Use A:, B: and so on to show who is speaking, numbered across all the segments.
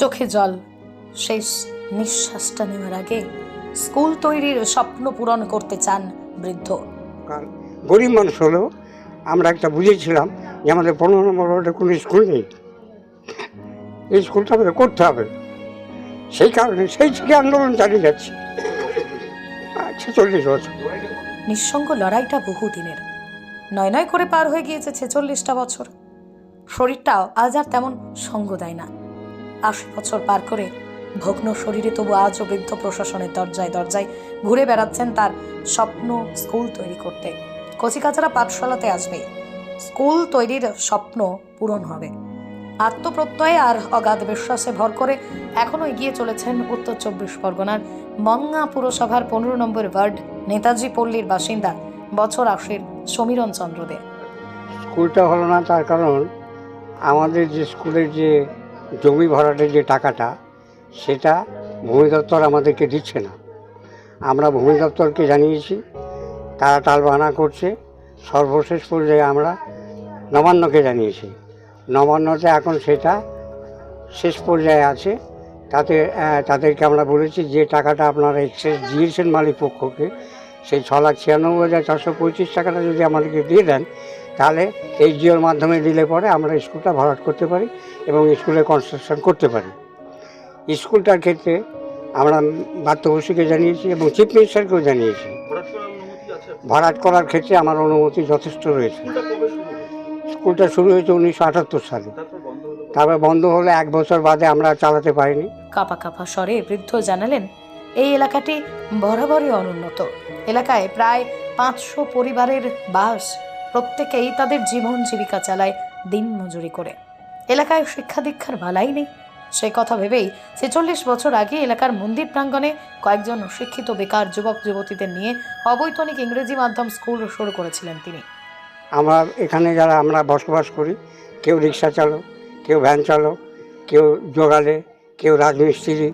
A: চোখে জল। শেষ নিঃশ্বাসটা নেওয়ার আগে স্কুল তৈরির স্বপ্ন পূরণ করতে চান বৃদ্ধ।
B: গরিব মানুষ হলেও আমরা একটা বুঝেছিলাম যে আমাদের পনেরো নম্বর ওয়ার্ডে কোনো স্কুল নেই। এই স্কুলটা আমাদের করতে হবে। সেই কারণে সেই থেকে আন্দোলন চালিয়ে যাচ্ছি। ছেচল্লিশ বছর।
A: নিঃসঙ্গ লড়াইটা বহুদিনের। নয় নয় করে পার হয়ে গিয়েছে ছেচল্লিশটা বছর। শরীরটাও আজ আর তেমন সঙ্গ দেয় না। আশি বছর পার করে ভগ্ন শরীরে তবু আজও বৃদ্ধ প্রশাসনের দরজায় দরজায় ঘুরে বেড়াচ্ছেন তার স্বপ্ন স্কুল তৈরি করতে। কচিকাচারা পাঠশালাতে আসবে। স্কুল তৈরির স্বপ্ন পূরণ হবে। আত্মপ্রত্যয়ে আর অগাধ বিশ্বাসে ভর করে এখনও এগিয়ে চলেছেন উত্তর চব্বিশ পরগনার মঙ্গা পুরসভার পনেরো নম্বর ওয়ার্ড নেতাজি পল্লীর বাসিন্দা বছর আশির সমীরণ চন্দ্র দে।
B: স্কুলটা হলো না তার কারণ আমাদের যে স্কুলের যে জমি ভরাটের যে টাকাটা, সেটা ভূমি দপ্তর আমাদেরকে দিচ্ছে না। আমরা ভূমি দপ্তরকে জানিয়েছি, তারা টালবাহানা করছে, সর্বশেষ পর্যায়ে আমরা নবান্নকে জানিয়েছি। নবান্নতে এখন সেটা শেষ পর্যায়ে আছে। তাতে তাদেরকে আমরা বলেছি যে টাকাটা আপনারা এক্সেস দিয়েছেন মালিক পক্ষকে, সেই ছ লাখ ছিয়ানব্বই হাজার চারশো পঁয়ত্রিশ টাকাটা যদি আমাদেরকে দিয়ে দেন তাহলে এই জিওর মাধ্যমে দিলে পরে আমরা স্কুলটা ভরাট করতে পারি এবং স্কুলে কনস্ট্রাকশন করতে পারি। স্কুলটার ক্ষেত্রে আমরা বাত্যবসীকে জানিয়েছি এবং চিফ মিনিস্টারকেও জানিয়েছি। ভরাট করার ক্ষেত্রে আমার অনুমতি যথেষ্ট রয়েছে। স্কুলটা শুরু হয়েছে উনিশশো আটাত্তর সালে। তারপর বন্ধ হলে এক বছর বাদে আমরা চালাতে পারিনি।
A: কাপা কাপা স্বরে বৃদ্ধ জানালেন, এই এলাকাটি বরাবরই অনুন্নত। এলাকায় প্রায় পাঁচশো পরিবারের বাস প্রত্যেকেই তাদের জীবন জীবিকা চালায়, দিন মজুরি করে। এলাকায় শিক্ষা দীক্ষার বালাই নেই। সে কথা ভেবেই ছেচল্লিশ বছর আগে এলাকার মন্দির প্রাঙ্গণে কয়েকজন শিক্ষিত বেকার যুবক, যুবতীদের নিয়ে অবৈতনিক ইংরেজি মাধ্যম স্কুল শুরু করেছিলেন তিনি।
B: আমরা এখানে যারা আমরা বসবাস করি, কেউ রিক্সা চালক, কেউ ভ্যান চালক, কেউ জোগালে কেউ রাজমিস্ত্রি,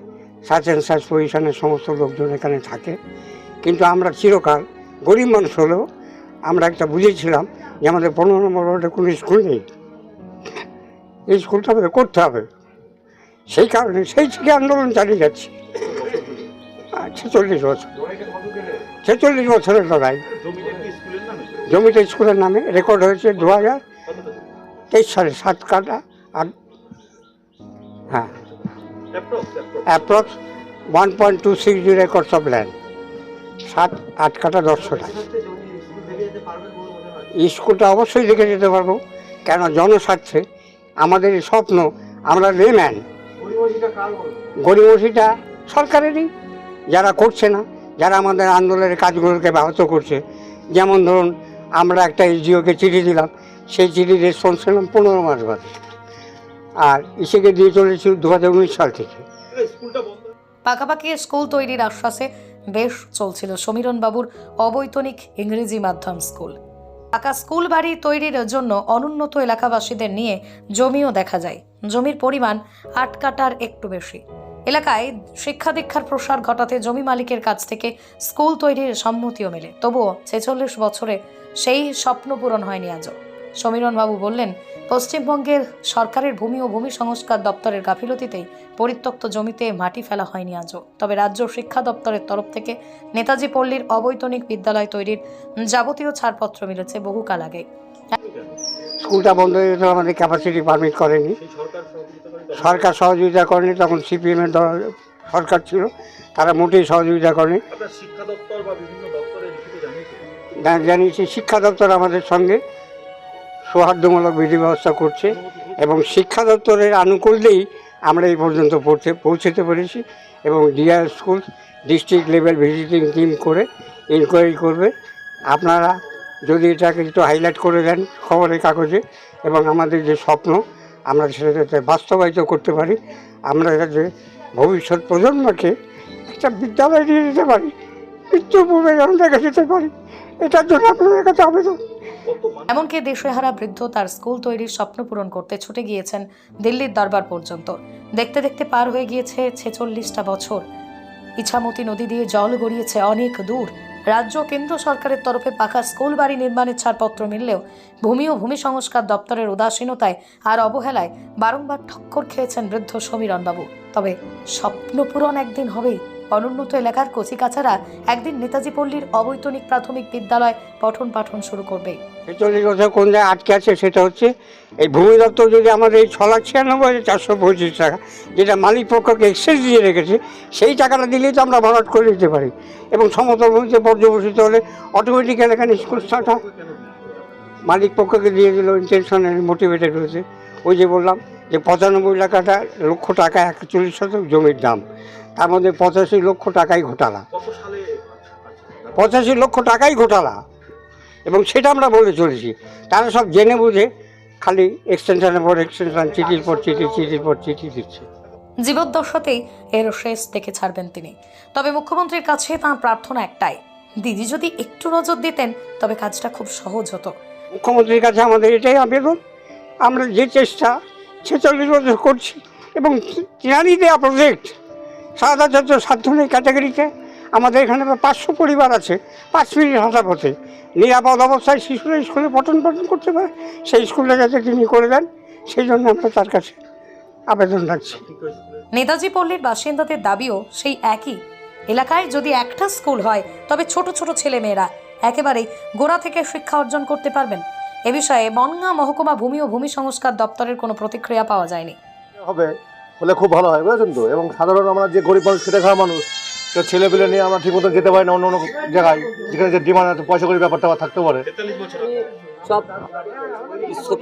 B: সার্চ অ্যান্ড সার্চ পজিশনের সমস্ত লোকজন এখানে থাকে। কিন্তু আমরা চিরকাল গরিব মানুষ হলেও আমরা একটা বুঝেছিলাম যে আমাদের পনেরো নম্বর ওয়ার্ডে কোনো স্কুল নেই। এই স্কুলটা আমাদের করতে হবে। সেই কারণে সেই থেকে আন্দোলন চালিয়ে যাচ্ছি। ছেচল্লিশ বছর। ছেচল্লিশ বছরের লড়াই। জমিটা স্কুলের নামে রেকর্ড হয়েছে দু হাজার তেইশ সালে সাত কাটা আর হ্যাঁ। Approx one point two six zero acres of land সাত, আট কাটা দশ শতক স্কুলটা অবশ্যই দেখে যেতে পারব। কেন জনস্বার্থে আমাদের এই স্বপ্ন আমরা লেম্যান গরিবসিটা সরকারেরই। যারা করছে না যারা আমাদের আন্দোলনের কাজগুলোকে ব্যাহত করছে। যেমন ধরুন আমরা একটা এসডিওকে চিঠি দিলাম। সেই চিঠির রেসপন্স পেলাম পনেরো মাস বাদে। আর ইসেকে দিয়ে চলেছি দু হাজার উনিশ সাল থেকে।
A: পাকাপাকি স্কুল তৈরির আশ্বাসে বেশ চলছিল সমীরণ বাবুর অবৈতনিক ইংরেজি মাধ্যম স্কুল। পাকা স্কুল বাড়ি তৈরির জন্য অনুন্নত এলাকাবাসীদের নিয়ে জমিও দেখা যায়। জমির পরিমাণ আট কাটার একটু বেশি। এলাকায় শিক্ষা দীক্ষার প্রসার ঘটাতে জমি মালিকের কাছ থেকে স্কুল তৈরির সম্মতিও মেলে। তবুও ছেচল্লিশ বছরে সেই স্বপ্ন পূরণ হয়নি আজও। সমীরণ বাবু বললেন পশ্চিমবঙ্গের সরকারের ভূমি ও ভূমি সংস্কার দপ্তরের গাফিলতিতেই পরিত্যক্ত জমিতে মাটি ফেলা হয়নি আজও। তবে রাজ্য শিক্ষা দপ্তরের তরফ থেকে নেতাজি পল্লীর অবৈতনিক বিদ্যালয় তৈরির যাবতীয় ছাড়পত্র মিলেছে বহুকাল আগে।
B: স্কুলটা বন্ধ হয়ে যেত আমাদের ক্যাপাসিটি পারমিট করেনি। সরকার সহযোগিতা করেনি তখন সিপিএমের সরকার ছিল তারা মোটেই সহযোগিতা করেনি।
C: জানিয়েছি
B: শিক্ষা দপ্তর আমাদের সঙ্গে সৌহার্দ্যমূলক বিধি ব্যবস্থা করছে এবং শিক্ষা দপ্তরের আনুকূল্যেই আমরা এই পর্যন্ত পৌঁছে, পৌঁছতে পেরেছি এবং DR school district level visiting team করে ইনকোয়ারি করবে। আপনারা যদি এটাকে একটু হাইলাইট করে দেন খবরের কাগজে এবং আমাদের যে স্বপ্ন, আমরা সেটা যাতে বাস্তবায়িত করতে পারি। আমরা যাতে ভবিষ্যৎ প্রজন্মকে একটা বিদ্যালয় দিয়ে দিতে পারি, মৃত্যুর পূর্বে যেন দেখে যেতে পারি, এটার জন্য আপনাদের কাছে আবেদন।
A: এমনকি দেশেহারা বৃদ্ধ তার স্কুল তৈরির স্বপ্ন পূরণ করতে ছুটে গিয়েছেন দিল্লির দরবার পর্যন্ত। দেখতে দেখতে পার হয়ে গিয়েছে ছেচল্লিশটা বছর। ইছামতি নদী দিয়ে জল গড়িয়েছে অনেক দূর। রাজ্য কেন্দ্র সরকারের তরফে পাকা স্কুল বাড়ি নির্মাণের ছাড়পত্র মিললেও ভূমি ও ভূমি সংস্কার দপ্তরের উদাসীনতায় আর অবহেলায় বারংবার ঠক্কর খেয়েছেন বৃদ্ধ সমীরণবাবু। তবে স্বপ্ন পূরণ একদিন হবেই। অনুন্নত এলাকার কচিকাচারা একদিন নেতাজি পল্লীর অবৈতনিক প্রাথমিক বিদ্যালয় পঠন পাঠন শুরু করবে।
B: ছেচল্লিশ বছর কোন জায়গায় আটকে আছে সেটা হচ্ছে, এই ভূমি দপ্তর যদি আমাদের এই ছ লাখ ছিয়ানব্বই হাজার চারশো পঁচিশ টাকা, যেটা মালিক পক্ষকে এক্সেস দিয়ে রেখেছে, সেই টাকাটা দিলেই তো আমরা ভরাট করে দিতে পারি। এবং সমতল ভূমিতে পর্যবসিত হলে অটোমেটিক এখানে স্কুল স্টার্ট মালিক পক্ষকে দিয়ে দিল ইন্টেনশনে মোটিভেটেড হয়েছে। ওই যে বললাম যে পঁচানব্বই টাকাটা লক্ষ টাকা, একচল্লিশ শতক জমির দাম। তার মধ্যে পঁচাশি লক্ষ টাকাই ঘোটালা। পঁচাশি লক্ষ টাকাই ঘোটালা। এবং সেটা আমরা বলে চলেছি। তারা সব জেনে বুঝে খালি এক্সটেনশনের পর এক্সটেনশন চিঠির পর চিঠি চিঠির পর চিঠি দিচ্ছে।
A: জীবদ্দশাতেই এর শেষ দেখে ছাড়বেন তিনি। তবে মুখ্যমন্ত্রীর কাছে তাঁর প্রার্থনা একটাই দিদি যদি একটু নজর দিতেন তবে কাজটা খুব সহজ হতো।
B: মুখ্যমন্ত্রীর কাছে আমাদের এটাই আবেদন আমরা যে চেষ্টা ছেচল্লিশ বছর করছি এবং তিনারই দেওয়া প্রজেক্ট সাদা যত সাধ্যনের ক্যাটাগরিতে আমাদের এখানে প্রায় পাঁচশো পরিবার আছে পাঁচ মিনিট হাঁটা পথে। নিরাপদ অবস্থায় শিশুরা স্কুলে পঠন পঠন করতে পারে সেই স্কুলে যাতে তিনি করে দেন সেই জন্য আমরা তার কাছে আবেদন রাখছি।
A: নেতাজি পল্লীর বাসিন্দাদের দাবিও সেই একই। এলাকায় যদি একটা স্কুল হয় তবে ছোট ছোট ছেলে মেয়েরা একেবারেই গোড়া থেকে শিক্ষা অর্জন করতে পারবেন। এ বিষয়ে বনগাঁ মহকুমা ভূমি ও ভূমি সংস্কার দপ্তরের কোনো প্রতিক্রিয়া পাওয়া যায়নি।
D: হবে হলে খুব ভালো হয় বুঝেছেন তো? এবং সাধারণ আমরা যে গরিব মানুষ খেটে খাওয়া মানুষ তো ছেলে পেলে নিয়ে আমরা ঠিক মতো যেতে পারি না অন্য অন্য জায়গায়। যেখানে যে ডিমান্ড আছে পয়সা করি ব্যাপারটা থাকতে পারে।
E: সব ছোট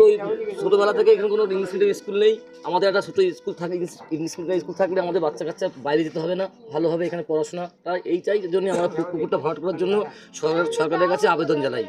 E: ছোটোবেলা থেকে এখানে কোনো ইংলিশ মিডিয়াম স্কুল নেই। আমাদের একটা ছোটো স্কুল থাকে ইংলিশ মিডিয়াম স্কুল থাকলে আমাদের বাচ্চা কাচ্চা বাইরে যেতে হবে না ভালোভাবে এখানে পড়াশোনা। তাই এই চাই জন্য আমরা কুকুরটা পুকুরটা ভরাট করার জন্য সরকার- সরকারের কাছে আবেদন জানাই।